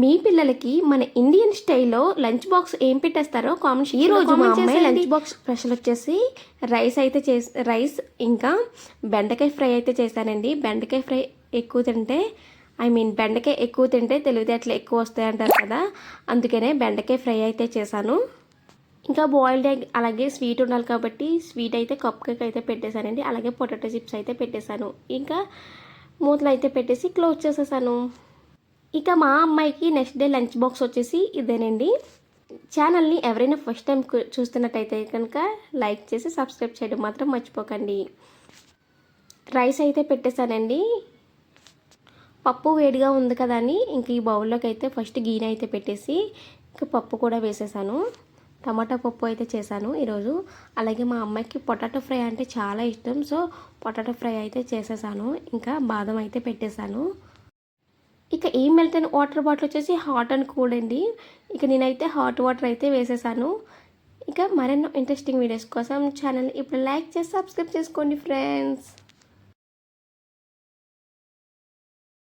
మీ పిల్లలకి మన ఇండియన్ స్టైల్లో లంచ్ బాక్స్ ఏం పెట్టేస్తారో కామెంట్ ఈ రోజు మా అమ్మాయి లంచ్ బాక్స్ స్పెషల్ వచ్చేసి రైస్ అయితే చేసి రైస్ ఇంకా బెండకాయ ఫ్రై అయితే చేశానండి. బెండకాయ ఫ్రై ఎక్కువ తింటే ఐ మీన్ బెండకాయ ఎక్కువ తింటే తెలివితేటలు ఎక్కువ వస్తాయి అంటారు కదా. అందుకనే బెండకాయ ఫ్రై అయితే చేశాను. ఇంకా బాయిల్డ్ ఎగ్ అలాగే స్వీట్ ఉండాలి కాబట్టి స్వీట్ అయితే కప్ కేక్ అయితే పెట్టేశానండి. అలాగే పొటాటో చిప్స్ అయితే పెట్టేశాను. ఇంకా మూతలు అయితే పెట్టేసి క్లోజ్ చేసేసాను. ఇక మా అమ్మాయికి నెక్స్ట్ డే లంచ్ బాక్స్ వచ్చేసి ఇదేనండి. ఛానల్ని ఎవరైనా ఫస్ట్ టైం చూస్తున్నట్టయితే కనుక లైక్ చేసి సబ్స్క్రైబ్ చేయడం మాత్రం మర్చిపోకండి. రైస్ అయితే పెట్టేశానండి. పప్పు వేడిగా ఉంది కదా అని ఇంక ఈ బౌల్లోకి అయితే ఫస్ట్ గీని అయితే పెట్టేసి ఇంకా పప్పు కూడా వేసేసాను. టమాటా పప్పు అయితే చేశాను ఈరోజు. అలాగే మా అమ్మాయికి పొటాటో ఫ్రై అంటే చాలా ఇష్టం. సో పొటాటో ఫ్రై అయితే చేసేసాను. ఇంకా బాదం అయితే పెట్టేశాను. ఇక ఈ మెల్టన్ వాటర్ బాటిల్ వచ్చేసి హాట్ అండ్ కూల్ అండి. ఇక నేనైతే హాట్ వాటర్ అయితే వేసేసాను. ఇక మరెన్నో ఇంట్రెస్టింగ్ వీడియోస్ కోసం ఛానల్ ఇప్పుడు లైక్ చేసి సబ్స్క్రైబ్ చేసుకోండి ఫ్రెండ్స్